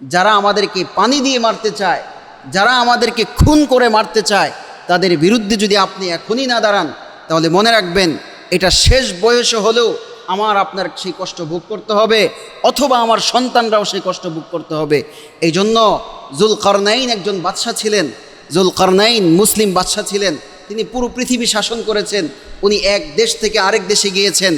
যারা আমাদেরকে পানি দিয়ে মারতে চায়, যারা আমাদেরকে খুন করে মারতে চায়, তাদের বিরুদ্ধে যদি আপনি এখনই না দাঁড়ান, তাহলে মনে রাখবেন এটা শেষ বয়সে হলেও আমার আপনার সেই কষ্ট ভোগ করতে হবে, অথবা আমার সন্তানরাও সেই কষ্ট ভোগ করতে হবে। এই জন্য জুল কারনাইন একজন বাদশাহ ছিলেন জুল কারনাইন মুসলিম বাদশাহ ছিলেন, তিনি পুরো পৃথিবী শাসন করেছেন, উনি এক দেশ থেকে আরেক দেশে গিয়েছেন,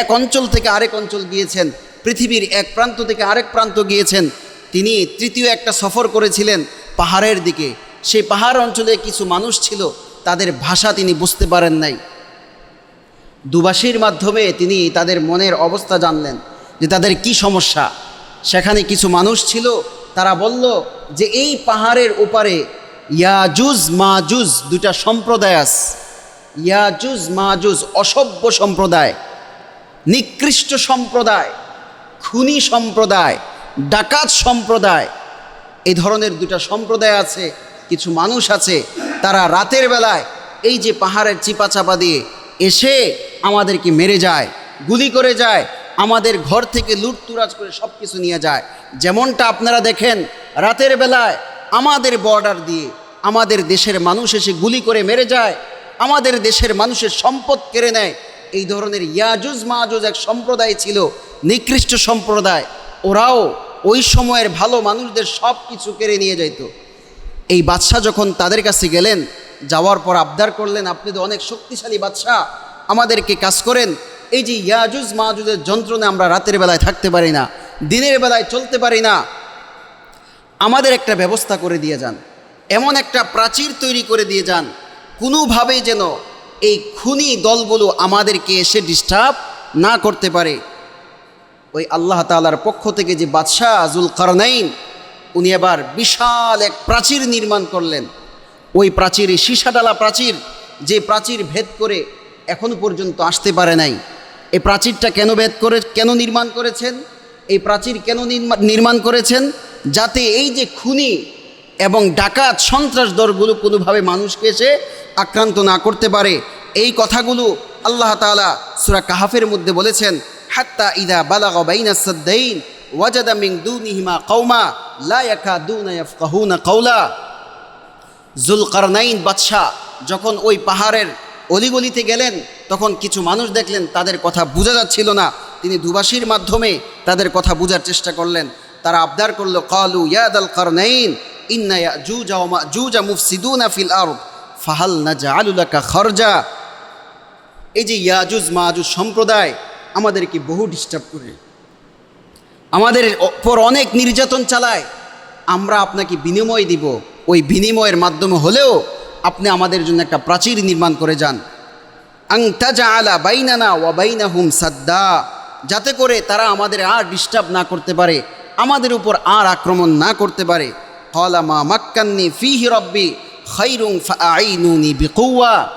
এক অঞ্চল থেকে আরেক অঞ্চল গিয়েছেন, পৃথিবীর এক প্রান্ত থেকে আরেক প্রান্ত গিয়েছেন তিনি তৃতীয় একটা সফর করেছিলেন পাহাড়ের দিকে। সেই পাহাড় অঞ্চলে কিছু মানুষ ছিল, তাদের ভাষা তিনি বুঝতে পারেন নাই। দুবাসীর মাধ্যমে তিনি তাদের মনের অবস্থা জানলেন, যে তাদের কি সমস্যা। সেখানে কিছু মানুষ ছিল, তারা বলল যে এই পাহাড়ের ওপারে ইয়াজুজ মাজুজ দুটা সম্প্রদায় আছে। ইয়াজুজ মাজুজ অসভ্য সম্প্রদায়, নিকৃষ্ট সম্প্রদায়, খুনি সম্প্রদায় ডাকাত সম্প্রদায়। এই ধরনের দুটা সম্প্রদায় আছে, কিছু মানুষ আছে, তারা রাতের বেলায় এই যে পাহাড়ের চিপাচাপা দিয়ে এসে আমাদেরকে মেরে যায়, গুলি করে যায়, আমাদের ঘর থেকে লুটতুরাজ করে সব কিছু নিয়ে যায়। যেমনটা আপনারা দেখেন, রাতের বেলায় আমাদের বর্ডার দিয়ে আমাদের দেশের মানুষ এসে গুলি করে মেরে যায়, আমাদের দেশের মানুষের সম্পদ কেড়ে নেয়। এই ধরনের ইয়াজুজ মাহুজ এক সম্প্রদায় ছিল, নিকৃষ্ট সম্প্রদায়। ওরাও ওই সময়ের ভালো মানুষদের সব কিছু কেড়ে নিয়ে যাইত। এই বাদশাহ যখন তাদের কাছে গেলেন, যাওয়ার পর আবদার করলেন, আপনি তো অনেক শক্তিশালী বাদশাহ, আমাদেরকে কাজ করেন। এই যে ইয়াজুজ মাহুজের যন্ত্রণে আমরা রাতের বেলায় থাকতে পারি না, দিনের বেলায় চলতে পারি না। আমাদের একটা ব্যবস্থা করে দিয়ে যান। এমন একটা প্রাচীর তৈরি করে দিয়ে যান। কোনোভাবেই যেন এই খুনি দলগুলো আমাদেরকে এসে ডিস্টার্ব না করতে পারে। ওই আল্লাহ তালার পক্ষ থেকে যে বাদশাহ আজুল কারনাইন, উনি এবার বিশাল এক প্রাচীর নির্মাণ করলেন। ওই প্রাচীর সীসাডালা প্রাচীর, যে প্রাচীর ভেদ করে এখনও পর্যন্ত আসতে পারে নাই। এই প্রাচীরটা কেন ভেদ করে, কেন নির্মাণ করেছেন? এই প্রাচীর কেন নির্মা- নির্মাণ করেছেন? যাতে এই যে খুনি এবং ডাকাত সন্ত্রাস দলগুলো কোনোভাবে মানুষকে এসে আক্রান্ত না করতে পারে, এই কথাগুলো আল্লাহ তাআলা সূরা কাহাফের মধ্যে বলেছেন। হাত্তা ইদা বালাগ বাইনা সাদ্দাইন ওয়াজাদা মিন দুনিহিমা কওমা লা ইয়াকাদুনা ইয়াফকাহুনা কওলা। জুলকারনাইন বাদশাহ যখন ওই পাহাড়ের অলিগলিতে গেলেন, তখন কিছু মানুষ দেখলেন, তাদের কথা বোঝা যাচ্ছিল না। তিনি দুবাসীর মাধ্যমে তাদের কথা বোঝার চেষ্টা করলেন। তারা আবদার করল, কালু ইয়াদ আল কারনাইন ইন্না ইয়াজুজা ওয়া মাজুজা মুফসিদুনা ফিল আরদ, ফাহাল নাজআলু লাকা খরজা। এই যে ইয়াজুজ, মাজুজ সম্প্রদায় আমাদেরকে বহু ডিস্টার্ব করে। আমাদের ওপর অনেক নির্যাতন চালায়। আমরা আপনাকে বিনিময় দিব। ওই বিনিময়ের মাধ্যমে হলেও আপনি আমাদের জন্য একটা প্রাচীর নির্মাণ করে যান। আং তাজা আলা বাইনানা ওয়া বাইনাহুম সাদ্দা। যাতে করে তারা আমাদের আর ডিস্টার্ব না করতে পারে, আমাদের উপর আর আক্রমণ না করতে পারে। কলা মা মাক্কান্নি ফিহি রব্বি খৈরুং ফাআইনুনি বিকুয়া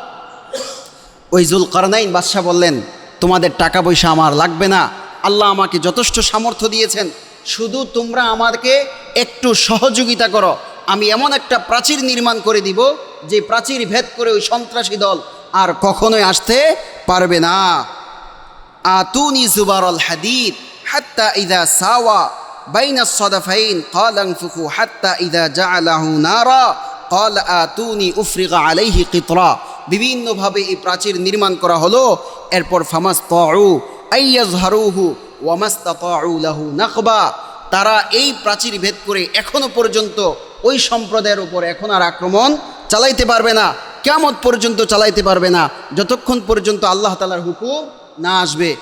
ওই জুল কারনাইন বাদশাহ বললেন তোমাদের টাকা পয়সা আমার লাগবে না আল্লাহ আমাকে যথেষ্ট সামর্থ্য দিয়েছেন শুধু তোমরা আমাকে একটু সহযোগিতা করো আমি এমন একটা প্রাচীর নির্মাণ করে দিব যে প্রাচীর ভেদ করে ওই সন্ত্রাসী দল আর কখনোই আসতে পারবে না আতুনি জুবারল হাদিদ হাত্তা ইদা সাওয়া বাইনা সদাফাইন قال انفخوا حتى إذا جعله نارا قال آتوني أفرغ عليه قطرا বিভিন্নভাবে এই প্রাচীর নির্মাণ করা হলো। এরপর ফামাস তাউ ওয়ামাস্তাতাউ লাহু নাকবা। তারা এই প্রাচীর ভেদ করে এখনও পর্যন্ত ওই সম্প্রদায়ের উপর এখন আর আক্রমণ চালাইতে পারবে না। কেমন পর্যন্ত চালাইতে পারবে না। যতক্ষণ পর্যন্ত আল্লাহ তালার হুকুম না আসবে।